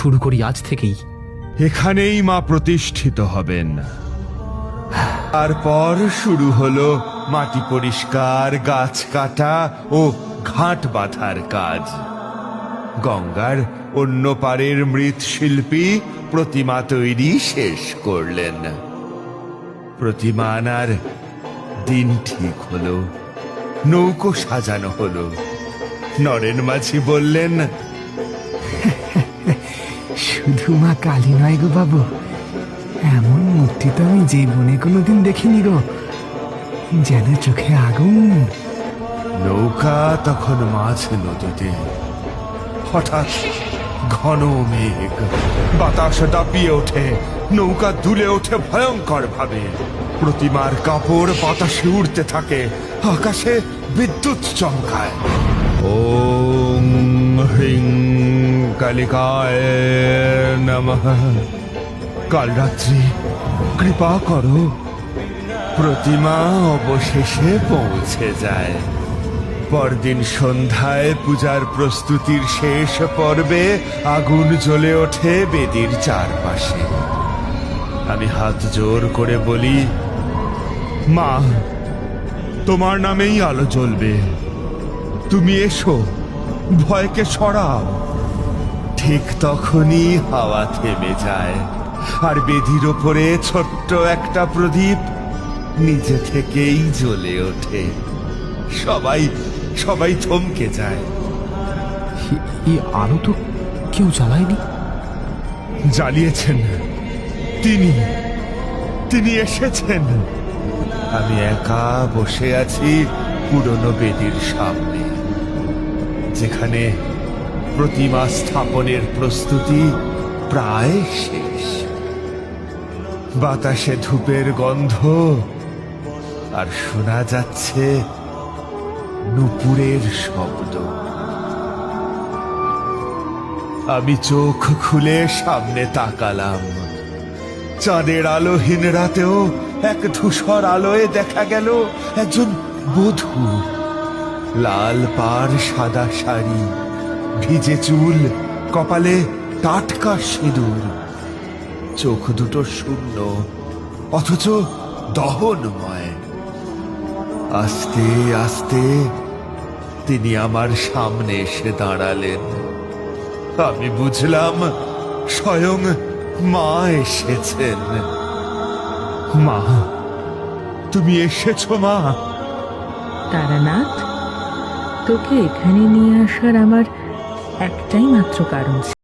শুরু করি আজ থেকেই। এখানেই মা প্রতিষ্ঠিত হবেন। তারপর শুরু হলো মাটি পরিষ্কার, গাছ কাটা ও ঘাট বাঁধার কাজ। গঙ্গার অন্য পারের মৃৎশিল্পী প্রতিমা তৈরি শেষ করলেন। প্রতিমা আনার দিন ঠিক হলো, নৌকো সাজানো হলো। নরেন মাঝি বললেন শুধু মা কালী নয় গো বাবু। এমন মূর্তি তো আমি জীবনে কোনোদিন দেখিনি গো। যেন চোখে আগুন। নৌকা তখন মাছ নদীতে। হঠাৎ ঘন মেঘ। বাতাস দাপিয়ে ওঠে। নৌকা দুলে ওঠে ভয়ঙ্কর ভাবে প্রতিমার কাপড় বাতাসে উড়তে থাকে। আকাশে বিদ্যুৎ চমকায়। ওম হ্রিং কালিকায় নমঃ। কাল রাত্রি, কৃপা করো। প্রতিমা অবশেষে পৌঁছে যায়। পরদিন সন্ধ্যায় পূজার প্রস্তুতির শেষ পর্বে আগুন জ্বলে ওঠে বেদির চারপাশে। আমি হাত জোর করে বলি, মা, তোমার নামেই আলো জ্বলবে। তুমি এসো, ভয়কে সরাও। ঠিক তখনই হাওয়া থেমে যায়। আর বেদির ওপরে ছোট্ট একটা প্রদীপ নিজে থেকেই জ্বলে ওঠে। সবাই সবাই থমকে যায়। এই আলো তো কেউ জ্বালায়নি? জ্বালিয়েছেন। তিনি তিনি এসেছেন। আমি একা বসে আছি পুরনো বেদির সামনে যেখানে প্রতিমা স্থাপনের প্রস্তুতি প্রায় শেষ। বাতাসে ধূপের গন্ধ আর শোনা যাচ্ছে নুপুরের শব্দ। আমি চোখ খুলে সামনে তাকালাম। চাঁদের আলোহীন রাতেও এক ধূসর আলোয় দেখা গেল একজন বধূ। লাল পাড় সাদা শাড়ি ভিজে চুল, কপালে টাটকা সিঁদুর। চোখ দুটো শূন্য, অথচ দহনময়। আস্তে আস্তে তিনি আমার সামনে এসে দাঁড়ালেন। আমি বুঝলাম স্বয়ং মা এসেছেন। মা, তুমি এসেছ মা। তারানাথ, তোকে এখানে নিয়ে আসার আমার একটাই মাত্র কারণ।